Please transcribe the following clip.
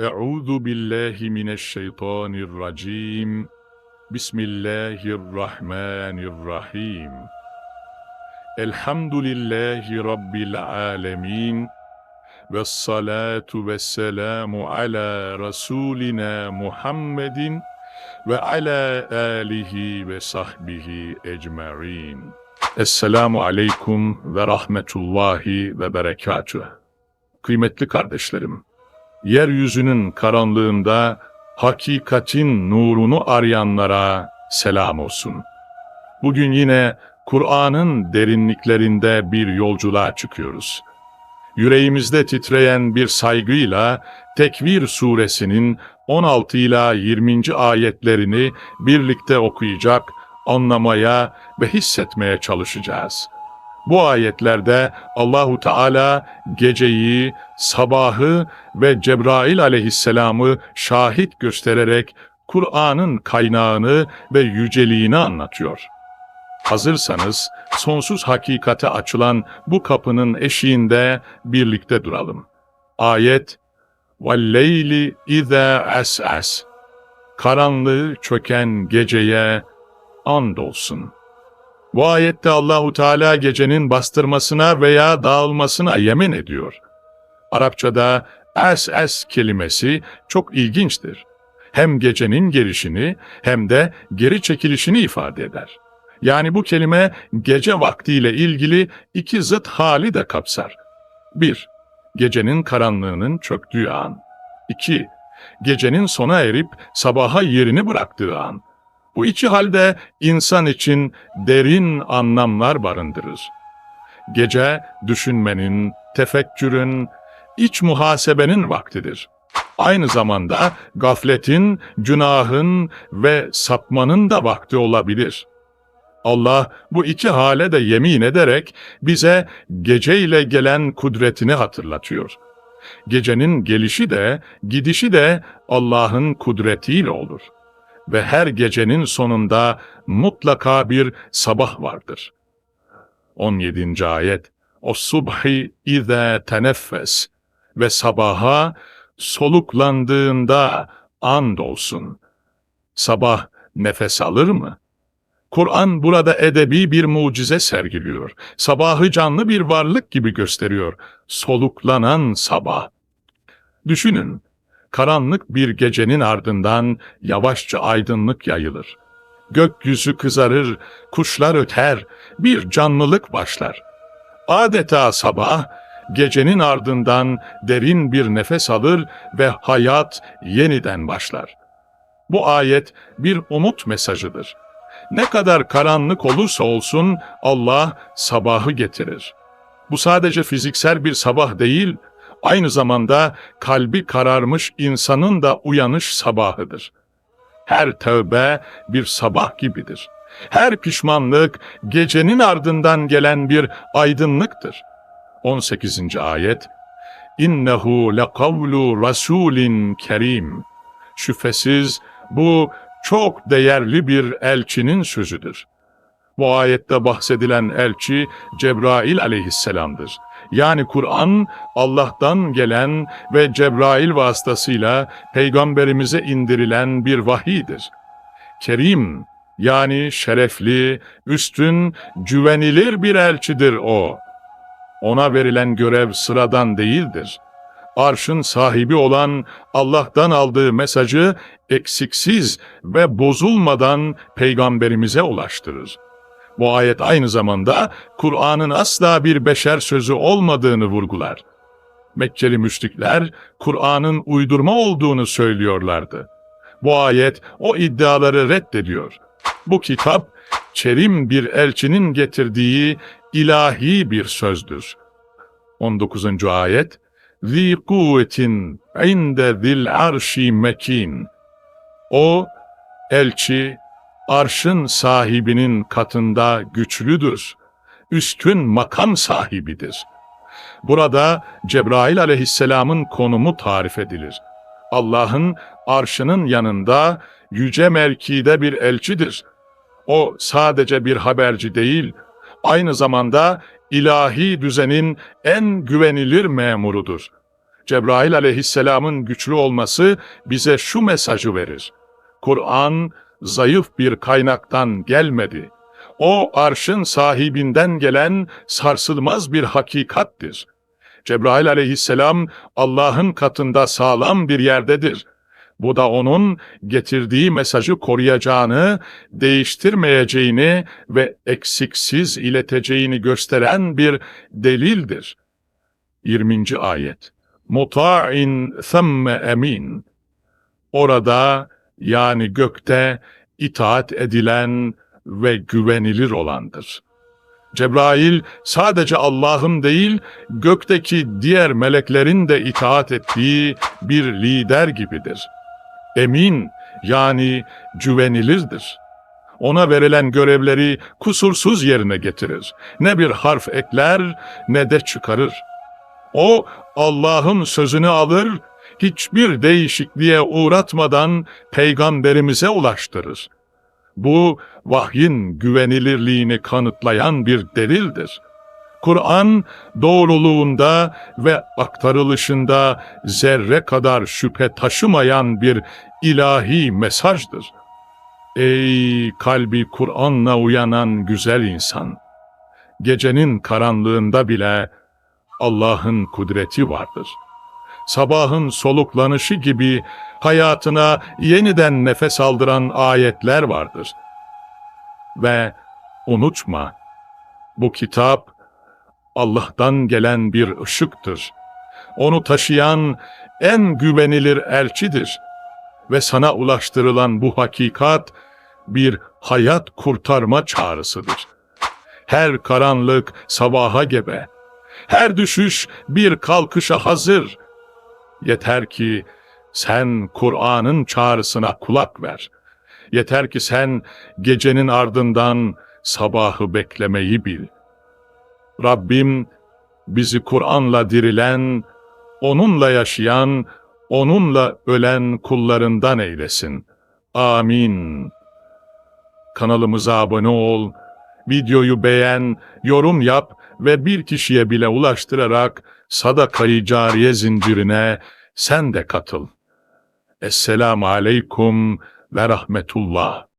Euzu billahi mineşşeytanirracim. Bismillahirrahmanirrahim. Elhamdülillahi rabbil alamin. Ve salatu ve selamu ala Resulina Muhammedin ve ala alihi ve sahbihi ecmaîn. Esselamu aleyküm ve rahmetullahi ve berekatüh. Kıymetli kardeşlerim, yeryüzünün karanlığında hakikatin nurunu arayanlara selam olsun. Bugün yine Kur'an'ın derinliklerinde bir yolculuğa çıkıyoruz. Yüreğimizde titreyen bir saygıyla Tekvir suresinin 16 ila 20. ayetlerini birlikte okuyacak, anlamaya ve hissetmeye çalışacağız. Bu ayetlerde Allahu Teala geceyi, sabahı ve Cebrail aleyhisselamı şahit göstererek Kur'an'ın kaynağını ve yüceliğini anlatıyor. Hazırsanız sonsuz hakikate açılan bu kapının eşiğinde birlikte duralım. Ayet وَالْلَيْلِ اِذَا أَسْأَسْ Karanlığı çöken geceye andolsun. Bu ayette Allahu Teala gecenin bastırmasına veya dağılmasına yemin ediyor. Arapçada es es kelimesi çok ilginçtir. Hem gecenin gelişini hem de geri çekilişini ifade eder. Yani bu kelime gece vaktiyle ilgili iki zıt hali de kapsar. 1. Gecenin karanlığının çöktüğü an. 2. Gecenin sona erip sabaha yerini bıraktığı an. Bu iki halde insan için derin anlamlar barındırır. Gece düşünmenin, tefekkürün, iç muhasebenin vaktidir. Aynı zamanda gafletin, günahın ve sapmanın da vakti olabilir. Allah bu iki hale de yemin ederek bize geceyle gelen kudretini hatırlatıyor. Gecenin gelişi de, gidişi de Allah'ın kudretiyle olur.'' Ve her gecenin sonunda mutlaka bir sabah vardır. 17. ayet O subhi ize teneffes ve sabaha soluklandığında and olsun. Sabah nefes alır mı? Kur'an burada edebi bir mucize sergiliyor. Sabahı canlı bir varlık gibi gösteriyor. Soluklanan sabah. Düşünün, karanlık bir gecenin ardından yavaşça aydınlık yayılır. Gökyüzü kızarır, kuşlar öter, bir canlılık başlar. Adeta sabah, gecenin ardından derin bir nefes alır ve hayat yeniden başlar. Bu ayet bir umut mesajıdır. Ne kadar karanlık olursa olsun Allah sabahı getirir. Bu sadece fiziksel bir sabah değil, aynı zamanda kalbi kararmış insanın da uyanış sabahıdır. Her tövbe bir sabah gibidir. Her pişmanlık gecenin ardından gelen bir aydınlıktır. 18. ayet İnnehu lekavlu rasulin kerim. Şüphesiz bu çok değerli bir elçinin sözüdür. Bu ayette bahsedilen elçi Cebrail aleyhisselamdır. Yani Kur'an Allah'tan gelen ve Cebrail vasıtasıyla peygamberimize indirilen bir vahidir. Kerim yani şerefli, üstün, güvenilir bir elçidir o. Ona verilen görev sıradan değildir. Arşın sahibi olan Allah'tan aldığı mesajı eksiksiz ve bozulmadan peygamberimize ulaştırır. Bu ayet aynı zamanda Kur'an'ın asla bir beşer sözü olmadığını vurgular. Mekkeli müşrikler Kur'an'ın uydurma olduğunu söylüyorlardı. Bu ayet o iddiaları reddediyor. Bu kitap kerim bir elçinin getirdiği ilahi bir sözdür. 19. ayet Zi kuvvetin inde zil arşi mekin. O elçi arşın sahibinin katında güçlüdür. Üstün makam sahibidir. Burada Cebrail aleyhisselamın konumu tarif edilir. Allah'ın arşının yanında yüce mevkide bir elçidir. O sadece bir haberci değil, aynı zamanda ilahi düzenin en güvenilir memurudur. Cebrail aleyhisselamın güçlü olması bize şu mesajı verir. Kur'an zayıf bir kaynaktan gelmedi. O arşın sahibinden gelen sarsılmaz bir hakikattir. Cebrail aleyhisselam Allah'ın katında sağlam bir yerdedir. Bu da onun getirdiği mesajı koruyacağını, değiştirmeyeceğini ve eksiksiz ileteceğini gösteren bir delildir. 20. ayet Muta'in themme emin Orada yani gökte itaat edilen ve güvenilir olandır. Cebrail sadece Allah'ın değil, gökteki diğer meleklerin de itaat ettiği bir lider gibidir. Emin yani güvenilirdir. Ona verilen görevleri kusursuz yerine getirir. Ne bir harf ekler ne de çıkarır. O Allah'ın sözünü alır, hiçbir değişikliğe uğratmadan peygamberimize ulaştırır. Bu vahyin güvenilirliğini kanıtlayan bir delildir. Kur'an doğruluğunda ve aktarılışında zerre kadar şüphe taşımayan bir ilahi mesajdır. Ey kalbi Kur'an'la uyanan güzel insan! Gecenin karanlığında bile Allah'ın kudreti vardır. Sabahın soluklanışı gibi hayatına yeniden nefes aldıran ayetler vardır. Ve unutma, bu kitap Allah'tan gelen bir ışıktır. Onu taşıyan en güvenilir elçidir. Ve sana ulaştırılan bu hakikat bir hayat kurtarma çağrısıdır. Her karanlık sabaha gebe, her düşüş bir kalkışa hazır. Yeter ki sen Kur'an'ın çağrısına kulak ver. Yeter ki sen gecenin ardından sabahı beklemeyi bil. Rabbim bizi Kur'an'la dirilen, onunla yaşayan, onunla ölen kullarından eylesin. Amin. Kanalımıza abone ol, videoyu beğen, yorum yap ve bir kişiye bile ulaştırarak sadakayı cariye zincirine sen de katıl. Esselamu aleykum ve rahmetullah.